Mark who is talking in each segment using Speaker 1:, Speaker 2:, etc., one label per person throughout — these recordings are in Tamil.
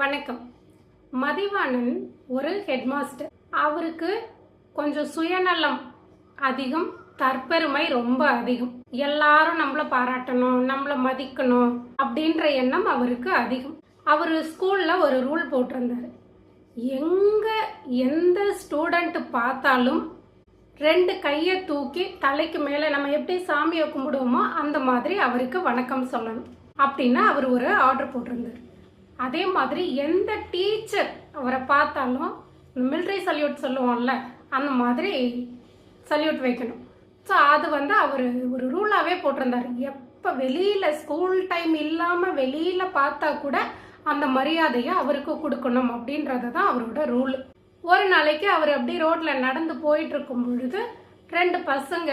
Speaker 1: வணக்கம். மதிவாணன் ஒரு ஹெட்மாஸ்டர். அவருக்கு கொஞ்சம் சுயநலம் அதிகம் தற்பெருமை ரொம்ப அதிகம். எல்லாரும் நம்மள பாராட்டணும் நம்மள மதிக்கணும் அப்படின்ற எண்ணம் அவருக்கு அதிகம். அவர் ஸ்கூலில் ஒரு ரூல் போட்டிருந்தாரு. எங்கே எந்த ஸ்டூடெண்ட் பார்த்தாலும் ரெண்டு கையை தூக்கி தலைக்கு மேலே நம்ம எப்படி சாமியை கும்பிடுவோமோ அந்த மாதிரி அவருக்கு வணக்கம் சொல்லணும் அப்படின்னு அவர் ஒரு ஆர்டர் போட்டிருந்தார். அதே மாதிரி எந்த டீச்சர் அவரை பார்த்தாலும் மிலிட்ரி சல்யூட் சொல்லுவோம்ல அந்த மாதிரி சல்யூட் வைக்கணும். ஸோ அது வந்து அவர் ஒரு ரூலாகவே போட்டிருந்தார். எப்போ வெளியில் ஸ்கூல் டைம் இல்லாமல் வெளியில் பார்த்தா கூட அந்த மரியாதையை அவருக்கு கொடுக்கணும் அப்படின்றது தான் அவரோட ரூல் ஒரு நாளைக்கு அவர் அப்படி ரோட்டில் நடந்து போயிட்டு இருக்கும் பொழுது ரெண்டு பசங்க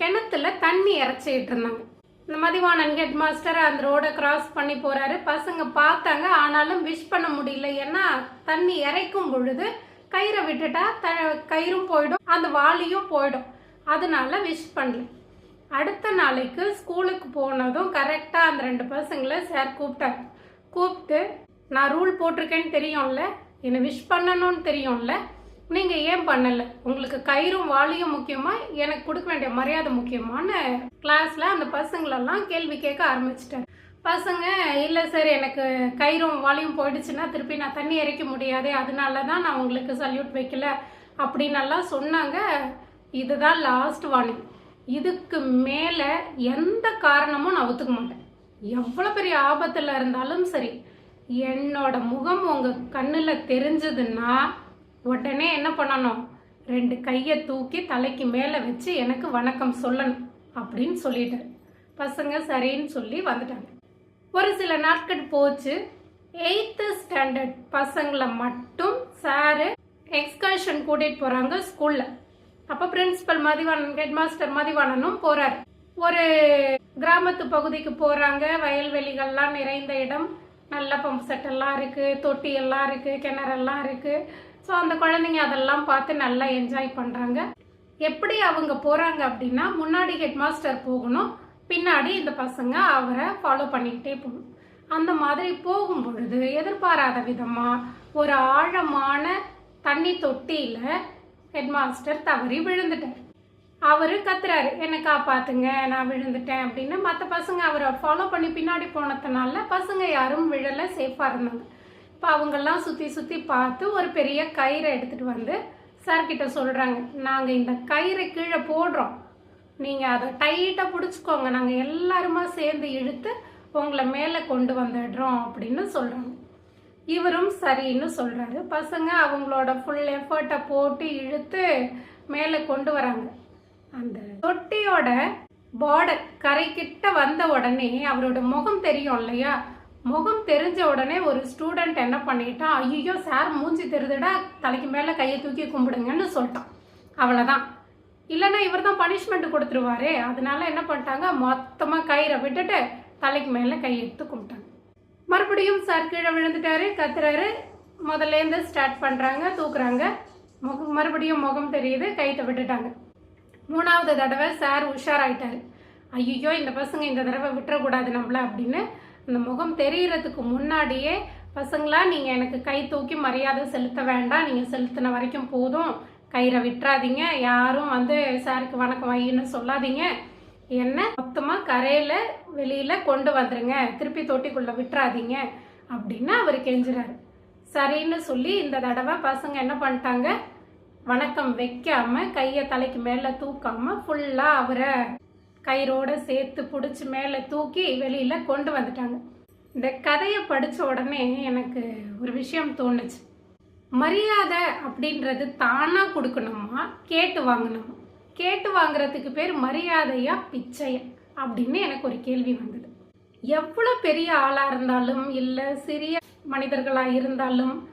Speaker 1: கிணத்துல தண்ணி இறைச்சிட்டு இருந்தாங்க. இந்த மதிவாணன் ஹெட் மாஸ்டர் அந்த ரோடை கிராஸ் பண்ணி போறாரு. பசங்க பார்த்தாங்க ஆனாலும் விஷ் பண்ண முடியல. ஏன்னா தண்ணி இறைக்கும் பொழுது கயிறை விட்டுட்டா த கயிறும் போயிடும் அந்த வாளியும் போயிடும். அதனால விஷ் பண்ணல. அடுத்த நாளைக்கு ஸ்கூலுக்கு போனதும் கரெக்டாக அந்த ரெண்டு பசங்களை சார் கூப்பிட்டாங்க. கூப்பிட்டு நான் ரூல் போட்டிருக்கேன்னு தெரியும்ல? என்னை விஷ் பண்ணணும்னு தெரியும்ல? நீங்கள் ஏன் பண்ணலை? உங்களுக்கு கயிறும் வாளியும் முக்கியமா? எனக்கு கொடுக்க வேண்டிய மரியாதை முக்கியமான கிளாஸில் அந்த பசங்களெல்லாம் கேள்வி கேட்க ஆரம்பிச்சிட்டேன். பசங்க இல்லை சார் எனக்கு கயிறும் வாளியும் போயிடுச்சுன்னா திருப்பி நான் தண்ணி இறைக்க முடியாது. அதனால தான் நான் உங்களுக்கு சல்யூட் வைக்கல. அப்படின்னெல்லாம் சொன்னாங்க. இதுதான் லாஸ்ட் வார்னிங் இதுக்கு மேலே எந்த காரணமும் நான் ஒத்துக்க மாட்டேன். எவ்வளோ பெரிய ஆபத்தில் இருந்தாலும் சரி என்னோட முகம் உங்கள் கண்ணில் தெரிஞ்சதுன்னா உடனே என்ன பண்ணணும்? ரெண்டு கையை தூக்கி தலைக்கு மேலே வச்சு எனக்கு வணக்கம் சொல்லணும் அப்படின்னு சொல்லிட்டாரு பசங்க சரின்னு சொல்லி வந்துட்டாங்க. ஒரு சில நாட்கள் போச்சு. எயித்து ஸ்டாண்டர்ட் பசங்களை மட்டும் சாரு எக்ஸ்கர்ஷன் கூட்டிகிட்டு போகிறாங்க ஸ்கூலில் அப்போ பிரின்சிபல் மதிவாணன் ஹெட் மாஸ்டர் மதிவாணனும் போகிறார் ஒரு கிராமத்து பகுதிக்கு போகிறாங்க வயல்வெளிகள்லாம் நிறைந்த இடம். நல்ல பம்ப் செட் எல்லாம் இருக்குது தொட்டி எல்லாம் இருக்குது கிணறெல்லாம் இருக்குது ஸோ அந்த குழந்தைங்க அதெல்லாம் பார்த்து நல்லா என்ஜாய் பண்ணுறாங்க எப்படி அவங்க போகிறாங்க அப்படின்னா முன்னாடி ஹெட் மாஸ்டர் போகணும் பின்னாடி இந்த பசங்க அவரை ஃபாலோ பண்ணிக்கிட்டே போகணும். அந்த மாதிரி போகும் பொழுது எதிர்பாராத விதமாக ஒரு ஆழமான தண்ணி தொட்டியில் ஹெட் மாஸ்டர் தவறி விழுந்துட்டார். அவர் கத்துறாரு என்னை காப்பாத்துங்க நான் விழுந்துட்டேன் அப்படின்னு. மற்ற பசங்க அவரை ஃபாலோ பண்ணி பின்னாடி போனதுனால பசங்க யாரும் விழலை சேஃபாக இருந்தாங்க. இப்போ அவங்கெல்லாம் சுற்றி சுற்றி பார்த்து ஒரு பெரிய கயிறை எடுத்துகிட்டு வந்து சார்கிட்ட சொல்கிறாங்க நாங்கள் இந்த கயிறை கீழே போடுறோம். நீங்கள் அதை டைட்டாக பிடிச்சிக்கோங்க. நாங்கள் எல்லாருமா சேர்ந்து இழுத்து உங்களை மேலே கொண்டு வந்துடுறோம் அப்படின்னு சொல்கிறாங்க இவரும் சரின்னு சொல்கிறாரு பசங்க அவங்களோட ஃபுல் எஃபர்ட்டை போட்டு இழுத்து மேலே கொண்டு வராங்க. அந்த தொட்டியோட பார்டர் கரைக்கிட்ட வந்த உடனே அவரோட முகம் தெரியும் இல்லையா? முகம் தெரிஞ்ச உடனே ஒரு ஸ்டூடெண்ட் என்ன பண்ணிட்டான் ஐயோ சார் மூஞ்சி தெரிதுடா தலைக்கு மேலே கையை தூக்கி கும்பிடுங்கன்னு சொல்லிட்டான். அவ்வளோதான் இல்லைன்னா இவர் தான் பனிஷ்மெண்ட் கொடுத்துருவாரு. அதனால என்ன பண்ணிட்டாங்க மொத்தமாக கயிறை விட்டுட்டு தலைக்கு மேலே கை எடுத்து கும்பிட்டாங்க. மறுபடியும் சார் கீழே விழுந்துட்டாரு கத்துறாரு. முதல்லேருந்து ஸ்டார்ட் பண்ணுறாங்க தூக்குறாங்க. முகம் மறுபடியும் முகம் தெரியுது கைத்தை விட்டுட்டாங்க. மூணாவது தடவை சார் உஷாராயிட்டாரு. ஐயோ இந்த பசங்க இந்த தடவை விட்டுறக்கூடாது நம்மள அப்படின்னு அந்த முகம் தெரிகிறதுக்கு முன்னாடியே பசங்களா நீங்கள் எனக்கு கை தூக்கி மரியாதை செலுத்த வேண்டாம். நீங்கள் செலுத்தின வரைக்கும் போதும். கயிறை விட்டுறாதீங்க. யாரும் வந்து சாருக்கு வணக்கம் வையுன்னு சொல்லாதீங்க. என்ன? மொத்தமாக கரையில் வெளியில் கொண்டு வந்துருங்க. திருப்பி தொட்டிக்குள்ளே விட்டுறாதீங்க. அப்படின்னு அவர் கெஞ்சுறாரு. சரின்னு சொல்லி இந்த தடவை பசங்க என்ன பண்ணிட்டாங்க? வணக்கம் வைக்காம கையை தலைக்கு மேலே தூக்காம ஃபுல்லாக அவரை கயிறோட சேர்த்து பிடிச்சி மேலே தூக்கி வெளியில் கொண்டு வந்துட்டாங்க. இந்த கதையை படித்த உடனே எனக்கு ஒரு விஷயம் தோணுச்சு. மரியாதை அப்படின்றது தானாக கொடுக்கணுமா? கேட்டு வாங்கணுமா? கேட்டு வாங்குறதுக்கு பேர் மரியாதையா பிச்சையா? அப்படின்னு எனக்கு ஒரு கேள்வி வந்தது. எவ்வளோ பெரிய ஆளாக இருந்தாலும் இல்லை சிறிய மனிதர்களாக இருந்தாலும்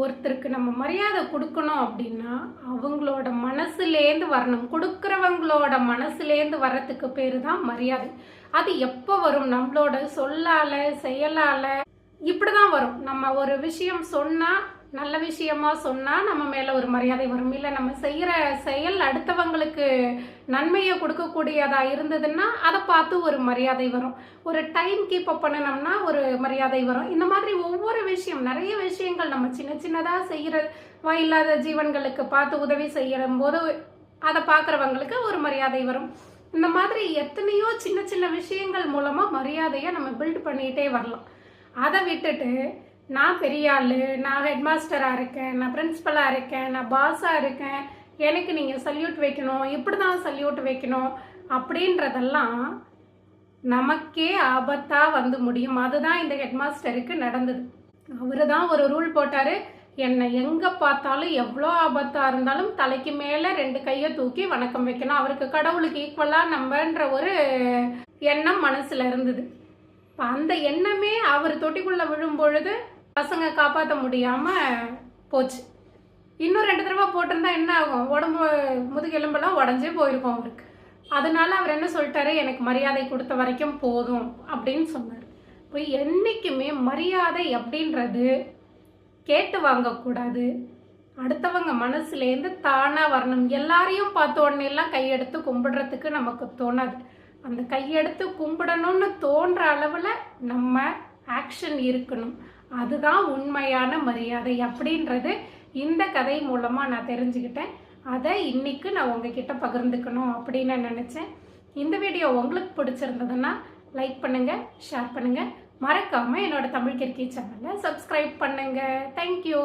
Speaker 1: ஒருத்தருக்கு நம்ம மரியாதை கொடுக்கணும் அப்படின்னா அவங்களோட மனசுலேருந்து வரணும். கொடுக்குறவங்களோட மனசுலேருந்து வர்றதுக்கு பேர் தான் மரியாதை. அது எப்போ வரும்? நம்மளோட சொல்லால செயலால இப்படி தான் வரும். நம்ம ஒரு விஷயம் சொன்னால் நல்ல விஷயமா சொன்னால் நம்ம மேலே ஒரு மரியாதை வரும். இல்லை நம்ம செய்கிற செயல் அடுத்தவங்களுக்கு நன்மையை கொடுக்கக்கூடியதாக இருந்ததுன்னா அதை பார்த்து ஒரு மரியாதை வரும். ஒரு டைம் கீப் அப் பண்ணணும்னா ஒரு மரியாதை வரும். இந்த மாதிரி ஒவ்வொரு விஷயம் நிறைய விஷயங்கள் நம்ம சின்ன சின்னதாக செய்கிற வாயில்லாத ஜீவன்களுக்கு பார்த்து உதவி செய்கிற போது அதை பார்க்குறவங்களுக்கு ஒரு மரியாதை வரும். இந்த மாதிரி எத்தனையோ சின்ன சின்ன விஷயங்கள் மூலமாக மரியாதையை நம்ம பில்ட் பண்ணிகிட்டே வரலாம். அதை விட்டுட்டு நான் பெரிய ஆள் நான் ஹெட் மாஸ்டராக இருக்கேன் நான் பிரின்ஸிபலாக இருக்கேன் நான் பாஸாக இருக்கேன் எனக்கு நீங்கள் சல்யூட் வைக்கணும் இப்படி தான் சல்யூட் வைக்கணும் அப்படின்றதெல்லாம் நமக்கே ஆபத்தாக வந்து முடியும். அதுதான் இந்த ஹெட் மாஸ்டருக்கு நடந்தது. அவர் தான் ஒரு ரூல் போட்டார் என்னை எங்கே பார்த்தாலும் எவ்வளோ ஆபத்தாக இருந்தாலும் தலைக்கு மேலே ரெண்டு கையை தூக்கி வணக்கம் வைக்கணும். அவருக்கு கடவுளுக்கு ஈக்குவலாக நம்மன்ற ஒரு எண்ணம் மனசில் இருந்தது. அந்த எண்ணமே அவர் தொட்டிக்குள்ளே விழும் பொழுது பசங்க காப்பாற்ற முடியாமல் போச்சு. இன்னும் ரெண்டு தடவை போட்டிருந்தா என்ன ஆகும்? உடம்பு முதுகெலும்பெல்லாம் உடஞ்சே போயிருக்கும் அவருக்கு. அதனால அவர் என்ன சொல்லிட்டாரு? எனக்கு மரியாதை கொடுத்த வரைக்கும் போதும் அப்படின்னு சொன்னார். இப்போ என்றைக்குமே மரியாதை அப்படின்றது கேட்டு வாங்கக்கூடாது. அடுத்தவங்க மனசுலேருந்து தானாக வரணும். எல்லாரையும் பார்த்த உடனே எல்லாம் கையெடுத்து கும்பிடுறதுக்கு நமக்கு தோணாது. அந்த கையெடுத்து கும்பிடணும்னு தோன்ற அளவில் நம்ம ஆக்ஷன் இருக்கணும். அதுதான் உண்மையான மரியாதை அப்படின்றது இந்த கதை மூலமாக நான் தெரிஞ்சுக்கிட்டேன். அதை இன்னைக்கு நான் உங்ககிட்ட பகிர்ந்துக்கணும் அப்படின்னு நினச்சேன். இந்த வீடியோ உங்களுக்கு பிடிச்சிருந்ததுன்னா லைக் பண்ணுங்கள் ஷேர் பண்ணுங்கள் மறக்காமல் என்னோட தமிழ் கிறுக்கி சேனலை சப்ஸ்கிரைப் பண்ணுங்கள் தேங்க்யூ